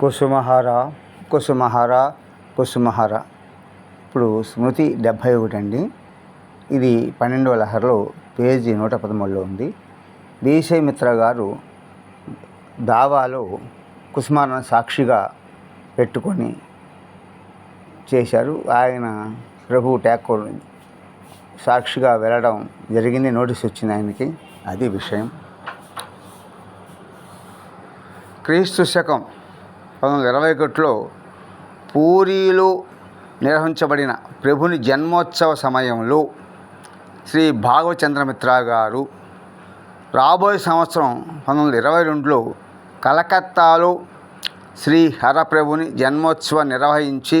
కుసుమహారా కుసుమహారా కుసుమహార. ఇప్పుడు స్మృతి డెబ్భై ఒకటి అండి ఇది పన్నెండవ లహరలో పేజీ నూట పదమూడులో ఉంది. బీసై మిత్ర గారు దావాలో కుసుమాన సాక్షిగా పెట్టుకొని చేశారు. ఆయన ప్రభు ట్యాకూర్ సాక్షిగా వెళ్ళడం జరిగింది. నోటీస్ వచ్చింది ఆయనకి. అది విషయం. క్రీస్తు శకం పంతొమ్మిది వందల ఇరవై ఒకటిలో పూరీలో నిర్వహించబడిన ప్రభుని జన్మోత్సవ సమయంలో శ్రీ భాగవచంద్రమిత్ర గారు రాబోయే సంవత్సరం పంతొమ్మిది వందల ఇరవై రెండులో కలకత్తాలో శ్రీ హరప్రభుని జన్మోత్సవం నిర్వహించి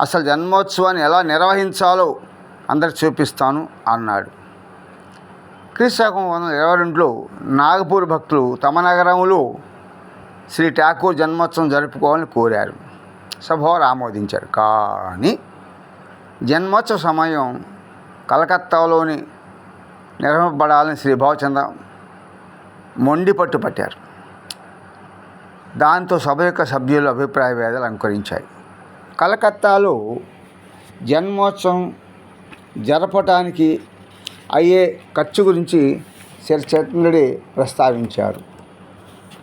అసలు జన్మోత్సవాన్ని ఎలా నిర్వహించాలో అందరికి చూపిస్తాను అన్నాడు. క్రీస్తుశకం వందల ఇరవై రెండులో నాగపూర్ భక్తులు తమ నగరంలో శ్రీ ఠాకూర్ జన్మోత్సవం జరుపుకోవాలని కోరారు. సభవారు ఆమోదించారు. కానీ జన్మోత్సవ సమయం కలకత్తాలోని నిర్వహింపబడాలని శ్రీ భావచంద్ర మొండి పట్టు పట్టారు. దాంతో సభ యొక్క సభ్యుల అభిప్రాయ భేదాలు అంకురించాయి. కలకత్తాలో జన్మోత్సవం జరపటానికి అయ్యే ఖర్చు గురించి చర్చనుడి ప్రస్తావించారు.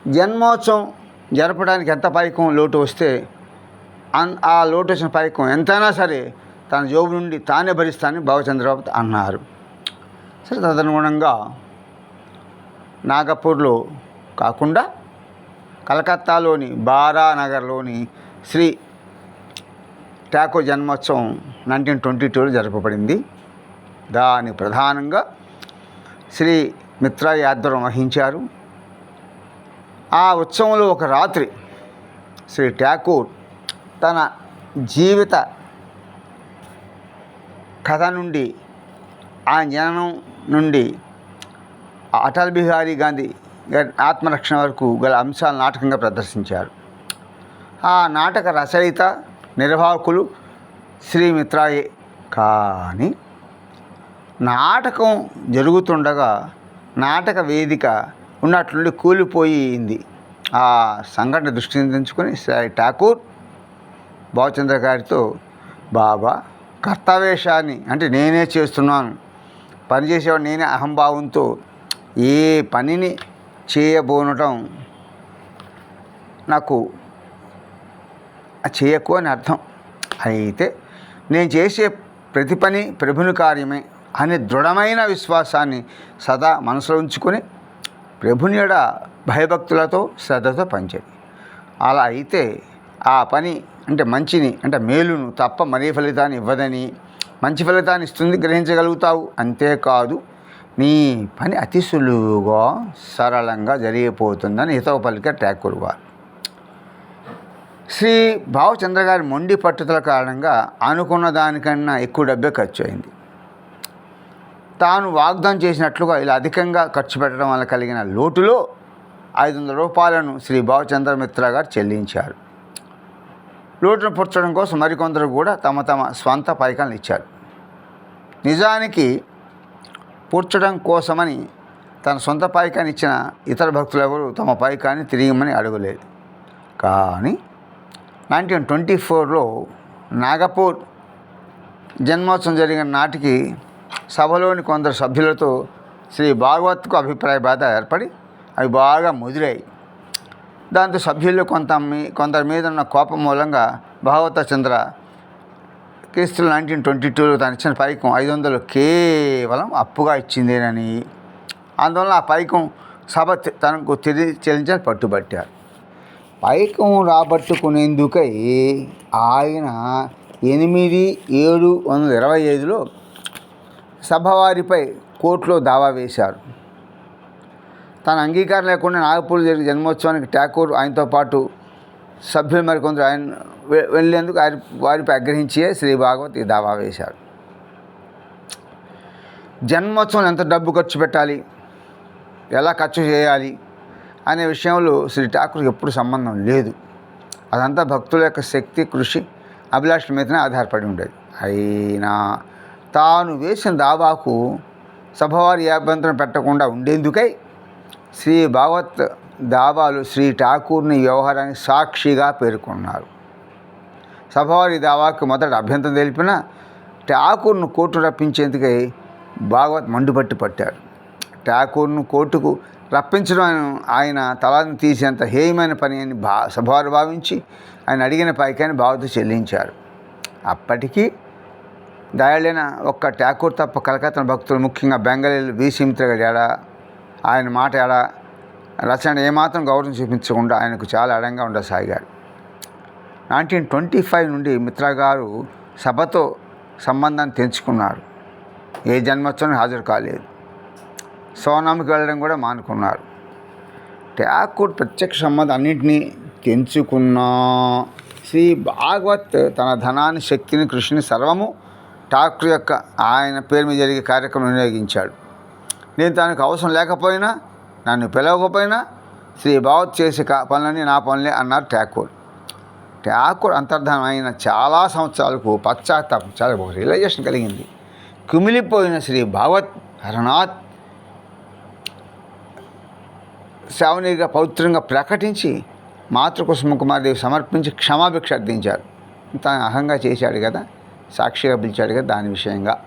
జన్మోత్సవం జరపడానికి ఎంత పైకం లోటు వస్తే అన్ ఆ లోటు వచ్చిన పైకం ఎంతైనా సరే తన జోబు నుండి తానే భరిస్తానని భావచంద్రబాబు అన్నారు. సరే తదనుగుణంగా నాగపూర్లో కాకుండా కలకత్తాలోని బారానగర్లోని శ్రీ ఠాకూర్ జన్మోత్సవం నైన్టీన్ ట్వంటీ టూలో జరపబడింది. దాని ప్రధానంగా శ్రీ మిత్ర యాదవ్ వహించారు ఆ ఉత్సవంలో ఒక రాత్రి శ్రీ ఠాకూర్ తన జీవిత కథ నుండి ఆ జననం నుండి అటల్ బిహారీ గాంధీ గారి ఆత్మరక్షణ వరకు గల అంశాలు నాటకంగా ప్రదర్శించారు. ఆ నాటక రచయిత నిర్వాహకులు శ్రీ మిత్రాయే. కానీ నాటకం జరుగుతుండగా నాటక వేదిక ఉన్నట్లుండి కూలిపోయింది. ఆ సంఘటన దృష్టి నిందించుకొని శ్రీ ఠాకూర్ భావచంద్ర గారితో బాబా కర్తవేషాన్ని అంటే నేనే చేస్తున్నాను. పని చేసేవాడు నేనే అహంభావంతో ఏ పనిని చేయబోనటం నాకు చేయకు అని అర్థం. అయితే నేను చేసే ప్రతి పని ప్రభుని కార్యమే అనే దృఢమైన విశ్వాసాన్ని సదా మనసులో ఉంచుకొని ప్రభునియడ భయభక్తులతో శ్రద్ధతో పనిచేయండి అలా అయితే ఆ పని అంటే మంచిని అంటే మేలును తప్ప మరే ఫలితాన్ని ఇవ్వదని మంచి ఫలితాన్ని ఇస్తుంది గ్రహించగలుగుతావు. అంతేకాదు నీ పని అతి సులువుగా సరళంగా జరిగిపోతుందని హితవ పలిక ట్యాకూర్ వారు శ్రీ భావచంద్ర గారి మొండి పట్టుదల కారణంగా అనుకున్న దానికన్నా ఎక్కువ డబ్బే ఖర్చు అయింది. తాను వాగ్దానం చేసినట్లుగా ఇలా అధికంగా ఖర్చు పెట్టడం వల్ల కలిగిన లోటులో ఐదు వందల రూపాయలను శ్రీ భావచంద్రమిత్ర గారు చెల్లించారు. లోటును పుచ్చడం కోసం మరికొందరు కూడా తమ తమ స్వంత పైకాలను ఇచ్చారు. నిజానికి పూడ్చడం కోసమని తన సొంత పైకాన్ని ఇచ్చిన ఇతర భక్తులు ఎవరు తమ పైకాన్ని తిరిగిమని అడగలేదు. కానీ నైన్టీన్ ట్వంటీ ఫోర్లో నాగపూర్ జన్మోత్సవం జరిగిన నాటికి సభలోని కొందరు సభ్యులతో శ్రీ భాగవత్కు అభిప్రాయ బాధ ఏర్పడి అవి బాగా ముదిరాయి. దాంతో సభ్యుల్లో కొంత కొందరి మీద ఉన్న కోపం మూలంగా భాగవత చంద్ర క్రీస్తులు నైన్టీన్ ట్వంటీ టూలో తను ఇచ్చిన పైకం ఐదు వందలు కేవలం అప్పుగా ఇచ్చిందేనని. అందువల్ల ఆ పైకం సభ తనకు తిరిగి చెల్లించాలని పట్టుబట్టారు. పైకం రాబట్టుకునేందుకై ఆయన ఎనిమిది ఏడు వందల ఇరవై ఐదులో సభవారిపై కోర్టులో దావా వేశారు. తన అంగీకారం లేకుండా నాగపూర్ జరిగిన జన్మోత్సవానికి ఠాకూర్ ఆయనతో పాటు సభ్యులు మరికొందరు ఆయన వెళ్ళేందుకు ఆయన వారిపై అగ్రహించే శ్రీ భాగవత్ ఈ దావా వేశారు. జన్మోత్సవం ఎంత డబ్బు ఖర్చు పెట్టాలి? ఎలా ఖర్చు చేయాలి? అనే విషయంలో శ్రీ ఠాకూర్కి ఎప్పుడు సంబంధం లేదు. అదంతా భక్తుల యొక్క శక్తి కృషి అభిలాష మీదనే ఆధారపడి ఉండేది. అయినా తాను వేసిన దావాకు సభవారి అభ్యంతరం పెట్టకుండా ఉండేందుకై శ్రీ భాగవత్ దావాలు శ్రీ ఠాకూర్ని వ్యవహారానికి సాక్షిగా పేర్కొన్నారు. సభవారి దావాకు మొదట అభ్యంతరం తెలిపిన ఠాకూర్ను కోర్టు రప్పించేందుకై భాగవత్ మండుపట్టి పట్టారు. ఠాకూర్ను కోర్టుకు రప్పించడం ఆయన- ఆయన తలను తీసేంత హేయమైన పని అని భా సభవారు భావించి ఆయన అడిగిన పైకాన్ని భావత చెల్లించారు. అప్పటికీ దయాళైన ఒక్క ఠాకూర్ తప్ప కలకత్తా భక్తులు ముఖ్యంగా బెంగళూరు వీసీమిత్ర గారి ఎడ ఆయన మాట ఎడ రచన ఏమాత్రం గౌరవం చూపించకుండా ఆయనకు చాలా అడంగా ఉండసాగారు నైన్టీన్ ట్వంటీ ఫైవ్ నుండి మిత్రా గారు సభతో సంబంధాన్ని తెంచుకున్నారు. ఏ జన్మోత్సవానికి హాజరు కాలేదు. సోనామికి వెళ్ళడం కూడా మానుకున్నారు. ఠాకూర్ ప్రత్యక్ష సంబంధం అన్నింటినీ తెంచుకున్న. శ్రీ భాగవత్ తన ధనాన్ని శక్తిని కృషిని సర్వము ఠాకూర్ యొక్క ఆయన పేరు మీద జరిగే కార్యక్రమం వినియోగించాడు. నేను తనకు అవసరం లేకపోయినా నన్ను పిలవకపోయినా శ్రీ భావత్ చేసే పనులని పనులన్నీ నా పనులే అన్నారు ఠాకూర్. ఠాకూర్ అంతర్ధానం అయిన చాలా సంవత్సరాలకు పశ్చాత్తాపం చాలా రియలైజేషన్ కలిగింది. కుమిలిపోయిన శ్రీ భాగవత్ హరనాథ్ శ్రావణిగా పవిత్రంగా ప్రకటించి మాతృకుసుమ కుమారదేవి సమర్పించి క్షమాభిక్ష అర్థించారు తను అహంగా చేశాడు కదా. సాక్షిగా పిలిచాడు కదా దాని విషయంగా.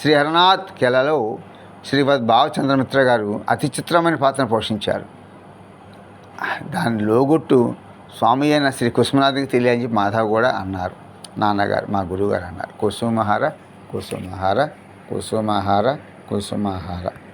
శ్రీ హరనాథ్ కెలలో శ్రీవద్ భావచంద్రమిత్ర గారు అతి చిత్రమైన పాత్రను పోషించారు. దాని లోగుట్టు స్వామి అయిన శ్రీ కుసుమనాథ్కి తెలియని చెప్పి మాధవ్ కూడా అన్నారు. నాన్నగారు మా గురువుగారు అన్నారు. కుసుమహార కుసుమహార కుసుమహార కుసుమహార.